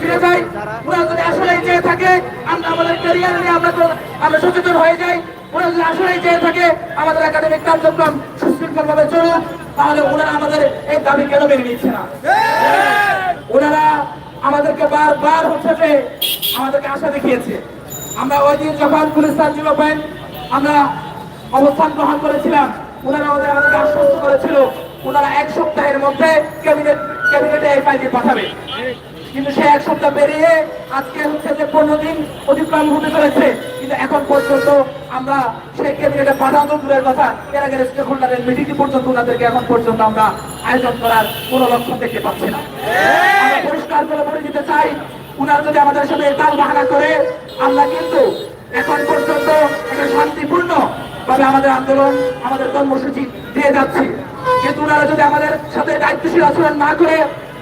ফিরে যাই। ওরা যদি আসলেই চেয়ে থাকে, আমরা আমাদের ক্যারিয়ার নিয়ে আমরা আমরা সচেতন হয়ে যাই। ওরা যদি আসলেই চেয়ে থাকে, আমাদের একাডেমিক কার্যক্রম সুশৃঙ্খল ভাবে চলুক, তাহলে ওনারা আমাদের এই দাবি কেন মেনে নিচ্ছে না? ওনারা আমাদেরকে বারবার হচ্ছে যে আমাদেরকে আশা দেখিয়েছে। আমরা ওই দিন যখন গুলিস্তান জিরো পয়েন্ট আমরা অবস্থান গ্রহণ করেছিলাম, ওনারা আমাদের আমাদেরকে আশ্বস্ত করেছিল, ওনারা এক সপ্তাহের মধ্যে ক্যাবিনেট ক্যাবিনেটে এই পাঠাবে। কিন্তু সে এক সপ্তাহ পেরিয়ে আজকে হচ্ছে যে পনেরো দিন অতিক্রম হতে চলেছে। কিন্তু এখন পর্যন্ত আমরা সেই ক্যাবিনেটে পাঠানো দূরের কথা এর আগে স্টেক হোল্ডারের পর্যন্ত ওনাদেরকে এখন পর্যন্ত আমরা আয়োজন করার কোনো লক্ষণ দেখতে পাচ্ছি না। আমরা পরিষ্কার করে বলে দিতে চাই উনারা যদি আমাদের সাথে তাল বাহানা করে, আমরা কিন্তু এখন পর্যন্ত একটা শান্তিপূর্ণ ভাবে আমাদের আন্দোলন, আমাদের কর্মসূচি দিয়ে যাচ্ছি। কিন্তু ওনারা যদি আমাদের সাথে দায়িত্বশীল আচরণ না করে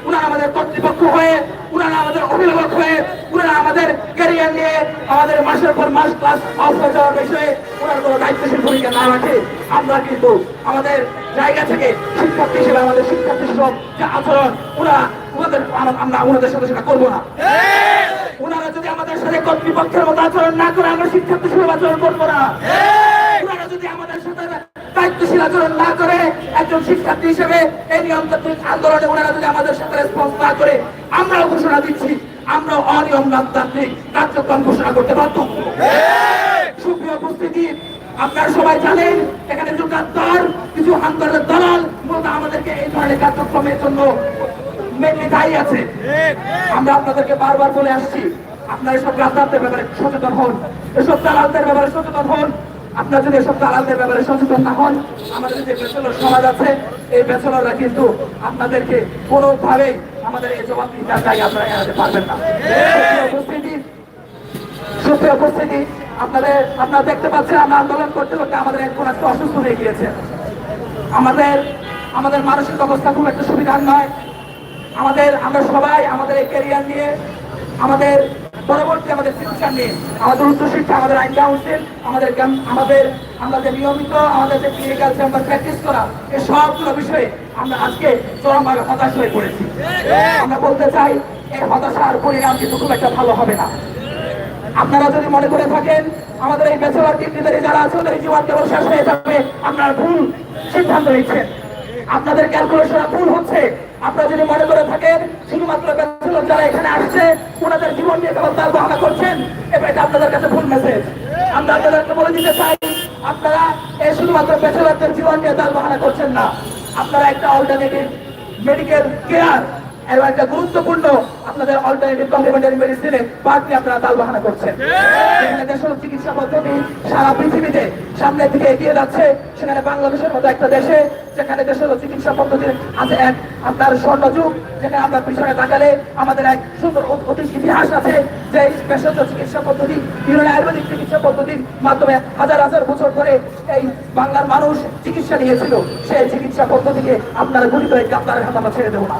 উনারা আমাদের কর্তৃপক্ষ হয়ে উনারা আমাদের অভিভাবক হয়ে উনারা আমাদের ক্যারিয়ার নিয়ে আমাদের মাসের পর মাস ক্লাস অফ হয়ে যাওয়ার বিষয়ে ওনার কোনো দায়িত্বশীল ভূমিকা না রাখে। আমরা কিন্তু আমাদের জায়গা থেকে শিক্ষার্থী হিসেবে, আমাদের শিক্ষার্থী সব যে আচরণ, ওরা ওনাদের আমরা ওনাদের সাথে সেটা করব না। ওনারা যদি আমাদের সাথে কর্তৃপক্ষের মতো আচরণ না করে, আমরা শিক্ষার্থী হিসেবে আচরণ করব না। ওনারা যদি আমাদের সাথে দায়িত্বশীল আচরণ না করে একজন শিক্ষার্থী হিসেবে এই নিয়মতান্ত্রিক আন্দোলনে ওনারা যদি আমাদের সাথে রেসপন্স না করে, আমরাও ঘোষণা দিচ্ছি আমরা অনিয়মতান্ত্রিক কার্যক্রম ঘোষণা করতে বাধ্য। সুপ্রিয় উপস্থিতি, আপনারা সবাই জানেন, এখানে যুগান্তর কিছু আন্দোলনের দলাল মূলত আমাদেরকে এই ধরনের কার্যক্রমের জন্য মেনলি দায়ী আছে। আমরা আপনাদেরকে বারবার বলে আসছি, আপনারা এসব রাজনীতির ব্যাপারে সচেতন হন, এসব দালালদের ব্যাপারে সচেতন হন। আপনারা যদি এসব দালালদের ব্যাপারে সচেতন না হন, আমাদের যে ব্যাচেলর সমাজ আছে, এই ব্যাচেলররা কিন্তু আপনাদেরকে কোনোভাবেই আমাদের এই জবাবদিহিতার জায়গায় আপনারা এড়াতে পারবেন না। উপস্থিতি, সুপ্রিয় উপস্থিতি, আপনাদের, আপনারা দেখতে পাচ্ছেন আমরা আন্দোলন করতে করতে আমাদের এক একটা অসুস্থ হয়ে গিয়েছে। আমাদের আমাদের মানসিক অবস্থা খুব একটা সুবিধার নয়। আমাদের, আমরা সবাই আমাদের এই ক্যারিয়ার নিয়ে, আমাদের পরবর্তী আমাদের শিক্ষা নিয়ে, আমাদের উচ্চশিক্ষা আমাদের আইন কাউন্সিল, আমাদের আমাদের আমাদের নিয়মিত, আমাদের যে ক্লিনিক্যাল চেম্বার প্র্যাকটিস করা এই সবগুলো বিষয়ে আমরা আজকে চরমভাবে হতাশ হয়ে পড়েছি। আমরা বলতে চাই এই হতাশার পরিণাম কিন্তু খুব একটা ভালো হবে না। আপনারা যদি মনে করে থাকেন, আমাদের এই ব্যাচেলার ডিগ্রিধারী যারা আছে, ওদের জীবন কেবল শেষ হয়ে যাবে, আপনারা ভুল সিদ্ধান্ত নিচ্ছেন। আপনাদের ক্যালকুলেশন ভুল হচ্ছে আপনারা যদি মনে করে থাকেন, শুধুমাত্র যারা এখানে আসছে, ওনাদের জীবন নিয়ে কেবল তার বহনা করছেন, এবার এটা আপনাদের কাছে ভুল মেসেজ আমরা আপনাদেরকে বলে দিতে চাই, আপনারা এই শুধুমাত্র পেশাদারদের জীবন নিয়ে তার বহনা করছেন না। আপনারা একটা অল্টারনেটিভ মেডিকেল কেয়ার এবং একটা গুরুত্বপূর্ণ আপনাদের অল্টারনেটিভ কমপ্লিমেন্টারি মেডিসিনে নিয়ে আপনারা তাল বাহানা করছেন দেশের চিকিৎসা পদ্ধতি সারা পৃথিবীতে সামনের দিকে এগিয়ে যাচ্ছে। সেখানে বাংলাদেশের মতো একটা দেশে, যেখানে দেশের চিকিৎসা পদ্ধতির আছে এক আপনার স্বর্ণযুগ, যেখানে আমরা পিছনে তাকালে আমাদের এক সুন্দর অতীত ইতিহাস আছে, যে এই ভেষজ চিকিৎসা পদ্ধতি বিভিন্ন আয়ুর্বেদিক চিকিৎসা পদ্ধতির মাধ্যমে হাজার হাজার বছর ধরে এই বাংলার মানুষ চিকিৎসা নিয়েছিল। সেই চিকিৎসা পদ্ধতিকে আপনারা গুলি করে হাতে ছেড়ে দেবো না।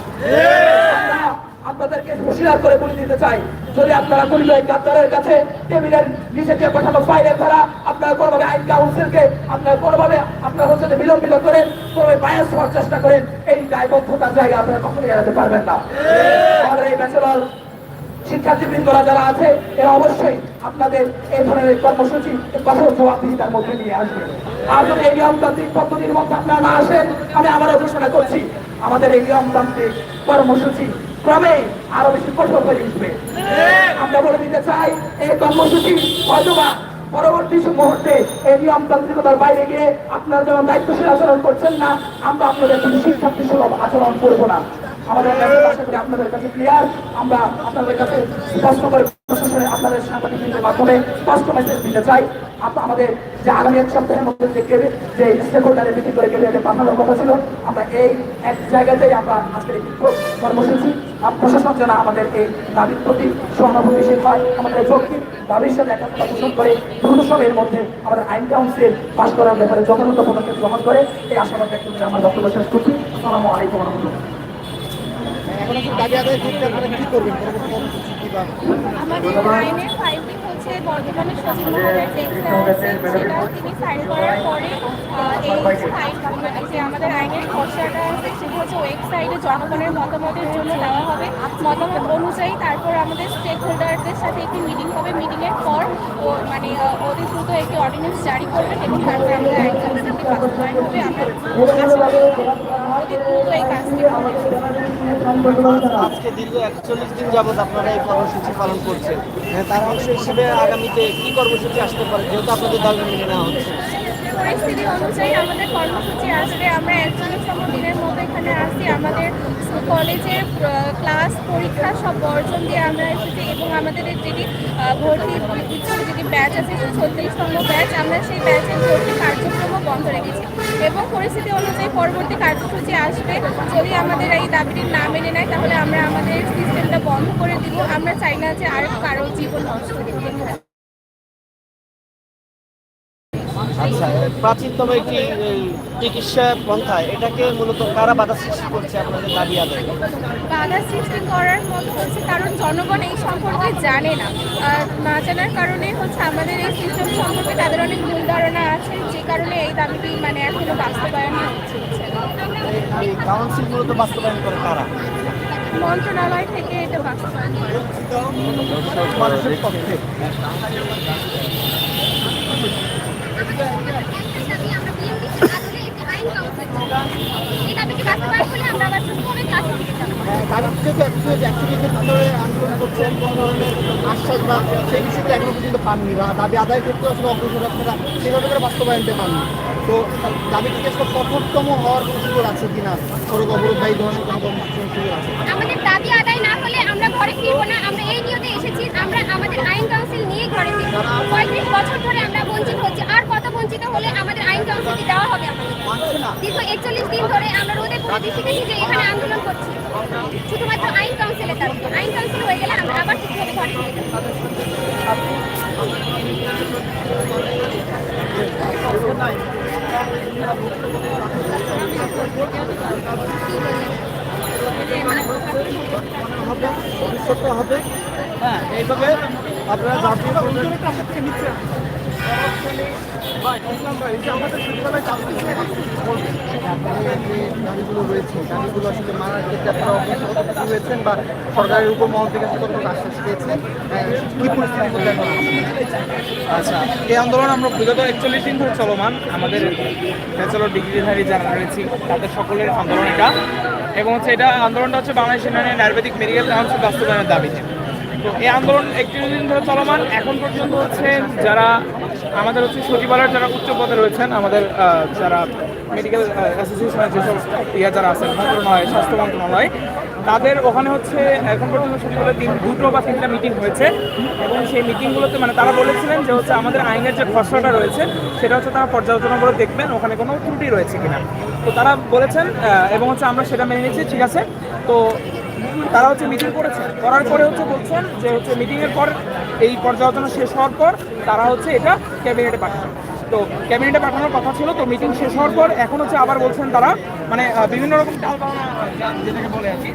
আপনাদেরকে হুঁশিয়ার করে বলে দিতে চাই। যদি আপনারা করে গাদ্দারের কাছে টেবিলের নিচে যে পাঠানো ফাইলের দ্বারা আপনারা কোনোভাবে আইন কাউন্সিলকে আপনারা কোনোভাবে আপনারা হচ্ছে যে বিলম্বিত করেন, কোনোভাবে বায়াস হওয়ার চেষ্টা করেন, এই দায়বদ্ধতার জায়গা আপনারা কখনোই এড়াতে পারবেন না। আমাদের এই ব্যাচেলর শিক্ষার্থীবৃন্দরা যারা আছে, এরা অবশ্যই আপনাদের এই ধরনের কর্মসূচি কঠোর জবাবদিহিতার মধ্যে নিয়ে আসবে। আর যদি এই নিয়মতান্ত্রিক পদ্ধতির মধ্যে আপনারা না আসেন, আমি আবারও ঘোষণা করছি, আমাদের এই নিয়মতান্ত্রিক কর্মসূচি ক্রমে আরও বেশি কঠোর হয়ে উঠবে। আমরা বলে দিতে চাই এই কর্মসূচি অথবা পরবর্তী মুহূর্তে এই নিয়মতান্ত্রিকতার বাইরে গিয়ে আপনারা যেমন দায়িত্বশীল আচরণ করছেন না আমরা আপনাদের শিক্ষার্থী সুলভ আচরণ করব না। আমাদের কাছে আপনাদের কাছে ক্লিয়ার আমরা আপনাদের কাছে স্পষ্ট করে প্রশাসনে আপনাদের সাংবাদিকদের মাধ্যমে স্পষ্ট মেসেজ দিতে চাই। আমাদের যে আগামী এক সপ্তাহের মধ্যে যে কেবে যে স্টেক হোল্ডারের মিটিং করে কেবে পাঠানোর কথা ছিল, আমরা এই এক জায়গাতেই আমরা আজকের কর্মসূচি। প্রশাসন যেন আমাদের এই দাবির প্রতি সহানুভূতিশীল হয়, আমাদের যৌক্তিক দাবির সাথে একাত্মতা পোষণ করে, দ্রুত সময়ের মধ্যে আমাদের আইন কাউন্সিল পাশ করার ব্যাপারে যথাযথ পদক্ষেপ গ্রহণ করে, এই আশাবাদ ব্যক্ত করে আমার বক্তব্য শেষ করছি। আসসালামু আলাইকুম রহমতুল্লাহ। এখন কি দাবি আদায় করতে আপনারা কি করবেন? আমাদের আইনের ফাইলটি হচ্ছে, বর্তমানে মহোদয়ের ডেস্কে আছে সেটা তিনি সাইন করার পরে এই মানে যে আমাদের আইনের আছে, সেটা হচ্ছে ওয়েবসাইটে জনগণের মতামতের জন্য দেওয়া হবে। মতামত অনুযায়ী তারপর আমাদের স্টেক হোল্ডারদের সাথে একটি মিটিং হবে। মিটিংয়ের পর মানে অতি দ্রুত একটি অর্ডিন্যান্স জারি করবেন এবং তারপর আমাদের আইন কাউন্সিলটি বাস্তবায়ন এই কাজটি হবে আজকে দীর্ঘ একচল্লিশ দিন যাবত আপনারা এই কর্মসূচি পালন করছে। হ্যাঁ, তার অংশ হিসেবে আগামীতে কি কর্মসূচি আসতে পারে যেহেতু আপনাদের দাবি মেনে নেওয়া হচ্ছে। পরিস্থিতি অনুযায়ী আমাদের কর্মসূচি আসবে। আমরা একচল্লিশতম দিনের মতো এখানে আসছি আমাদের কলেজের ক্লাস পরীক্ষা সব বর্জন দিয়ে আমরা এসেছি এবং আমাদের যেটি ভর্তি ইচ্ছুক যেটি ব্যাচ আছে ছত্রিশতম ব্যাচ আমরা সেই ব্যাচের ভর্তি কার্যক্রমও বন্ধ রেখেছি এবং পরিস্থিতি অনুযায়ী পরবর্তী কার্যসূচি আসবে। যদি আমাদের এই দাবিটি না মেনে নেয়, তাহলে আমরা আমাদের সিস্টেমটা বন্ধ করে দিব। আমরা চাই না যে আর কারও জীবন নষ্ট। আচ্ছা প্রাচীনতম একটি এই, চিকিৎসা পন্থা এটাকে মূলত কারা বাধা সৃষ্টি করছে আপনাদের দাবি আদায় বাধা সৃষ্টি করার মতো হচ্ছে কারণ জনগণ এই সম্পর্কে জানে না। না জানার কারণে হচ্ছে আমাদের এই সিস্টেম সম্পর্কে তাদের অনেক ভুল ধারণা আছে যে কারণে এই দাবিটি মানে এখনও বাস্তবায়ন হচ্ছে। এই কাউন্সিল মূলত বাস্তবায়ন করে কারা? মন্ত্রণালয় থেকে এটা বাস্তবায়ন করে মানুষের পক্ষে। একটু আন্দোলন করছেন ধরনের আশ্বাস বা সেই বিষয়গুলো এখনও পর্যন্ত পাননি বা দাবি আদায় করতে আসলে অগ্রসর সেভাবে করে বাস্তবায়নতে পাননি। তো দাবিটি কি আসলে কঠোরতম হওয়ার সুযোগ আছে কিনা? সড়ক অবরোধ বা ধরনের কোনো ফিরবো না, আমরা এই নিয়তে এসেছি, আমরা আমাদের আইন কাউন্সিল নিয়ে ঘরে ফিরবো। পঁয়ত্রিশ বছর ধরে আমরা বঞ্চিত হচ্ছি, আর কত বঞ্চিত হলে আমাদের আইন কাউন্সিলটি দেওয়া হবে দীর্ঘ একচল্লিশ দিন ধরে আমরা রোদে পুরো শিখেছি যে এখানে আন্দোলন করছি। শুধুমাত্র আইন কাউন্সিলের দাবি। আইন কাউন্সিল হয়ে গেলে আমরা আবার ঠিকভাবে ঘরে ফিরে ভবিষ্যতে হবে হ্যাঁ এইভাবে গাড়িগুলো রয়েছে বা আচ্ছা এই আন্দোলন আমরা বিগত একচল্লিশ দিন ধরে চলমান। আমাদের ব্যাচেলর ডিগ্রিধারী যারা রয়েছি, তাদের সকলের আন্দোলন এটা। এবং হচ্ছে এটা আন্দোলনটা হচ্ছে বাংলাদেশ ইউনিয়নের আয়ুর্বেদিক মেডিকেল কাউন্সিল বাস্তবায়নের দাবিতে তো এই আন্দোলন একত্রিশ দিন ধরে চলমান। এখন পর্যন্ত হচ্ছে যারা আমাদের হচ্ছে সচিবালয়ের যারা উচ্চ পদে রয়েছেন, আমাদের যারা মেডিকেল অ্যাসোসিয়েশনের যেসব ইয়া যারা আছেন মন্ত্রণালয় স্বাস্থ্য মন্ত্রণালয় তাদের ওখানে হচ্ছে, এখন পর্যন্ত সচিবালয়ে তিন, দুটো বা তিনটা মিটিং হয়েছে। এবং সেই মিটিংগুলোতে মানে তারা বলেছিলেন যে হচ্ছে আমাদের আইনের যে খসড়াটা রয়েছে, সেটা হচ্ছে তারা পর্যালোচনা করে দেখবেন ওখানে কোনো ত্রুটি রয়েছে কিনা। তো তারা বলেছেন এবং হচ্ছে আমরা সেটা মেনে নিয়েছি, ঠিক আছে? তো তারা হচ্ছে মিটিং করেছেন করার পরে হচ্ছে বলছেন যে হচ্ছে মিটিংয়ের পর এই পর্যালোচনা শেষ হওয়ার পর তারা হচ্ছে এটা ক্যাবিনেটে পাঠাবে। তো ক্যাবিনেটে পাঠানোর কথা ছিল, তো মিটিং শেষ হওয়ার পর এখন হচ্ছে আবার বলছেন তারা মানে বিভিন্ন রকম যেটাকে বলে আর কি